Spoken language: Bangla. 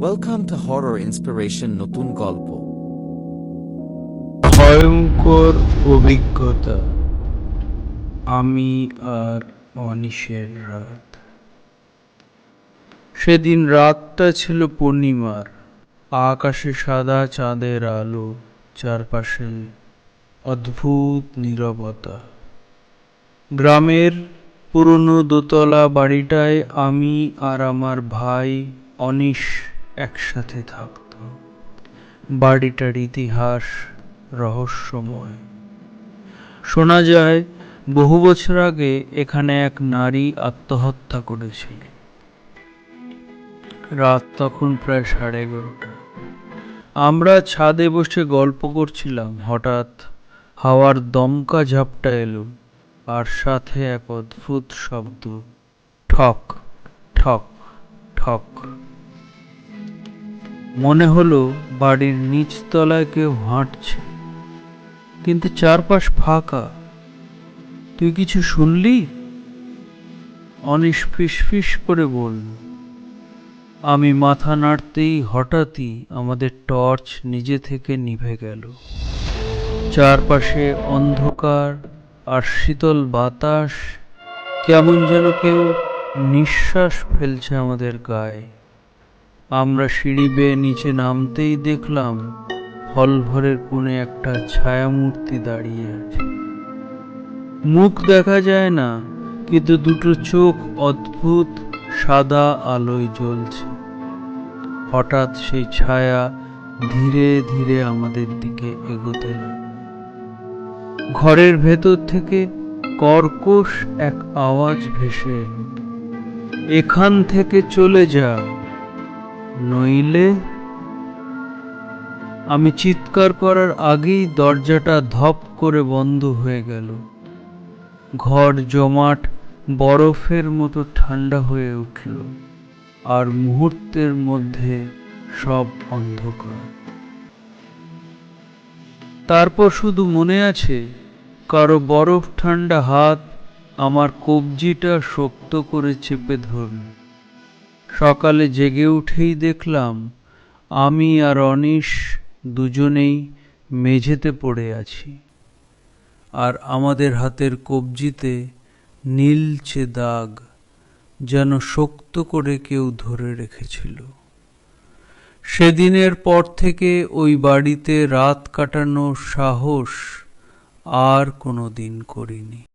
ওয়েলকাম টু হরর ইন্সপিরেশন নতুন গল্প ভয়ঙ্কর অভিজ্ঞতা। আমি আর অনিশের রাত। সেদিন রাতটা ছিল পূর্ণিমার। আকাশে সাদা চাঁদের আলো, চারপাশে অদ্ভুত নীরবতা। গ্রামের পুরনো দোতলা বাড়িটায় আমি আর আমার ভাই অনিশ একসাথে থাকতাম বাড়িটার ইতিহাস রহস্যময়। শোনা যায়, বহু বছর আগে এখানে এক নারী আত্মহত্যা করেছিল। রাত তখন প্রায় সাড়ে এগারোটা। আমরা ছাদে বসে গল্প করছিলাম, হঠাৎ হাওয়ার দমকা ঝাপটা এলো আর সাথে এক অদ্ভুত শব্দ, ঠক ঠক ঠক। মনে হলো বাড়ির নিচতলায় কেউ হাঁটছে, কিন্তু চারপাশ ফাঁকা। তুই কিছু শুনলি? অনিশ ফিস ফিস করে বলল, আমি মাথা নাড়তেই হঠাৎই আমাদের টর্চ নিজে থেকে নিভে গেল। চারপাশে অন্ধকার আর শীতল বাতাস, কেমন যেন কেউ নিঃশ্বাস ফেলছে আমাদের গায়ে। আমরা সিঁড়ি বেয়ে নিচে নামতেই দেখলাম হল ঘরের কোণে একটা ছায়ামূর্তি দাঁড়িয়ে আছে। মুখ দেখা যায় না, কিন্তু দুটো চোখ অদ্ভুত, সাদা আলোয় জ্বলছে। হঠাৎ সেই ছায়া ধীরে ধীরে আমাদের দিকে এগোতে ঘরের ভেতর থেকে কর্কশ এক আওয়াজ ভেসে এখান থেকে চলে যা নইলে আমি চিৎকার করার আগেই দরজাটা ধপ করে বন্ধ হয়ে গেল। ঘর জমাট বরফের মতো ঠান্ডা হয়ে উঠল আর মুহূর্তের মধ্যে সব অন্ধকার। তারপর শুধু মনে আছে, কারও বরফ ঠান্ডা হাত আমার কবজিটা শক্ত করে চেপে ধরল। সকালে জেগে উঠেই দেখলাম, আমি আর অনিশ দুজনেই মেঝেতে পড়ে আছি আর আমাদের হাতের কবজিতে নীলচে দাগ যেন শক্ত করে কেউ ধরে রেখেছিল। সেদিনের পর থেকে ওই বাড়িতে রাত কাটানোর সাহস আর কোনো দিন করিনি।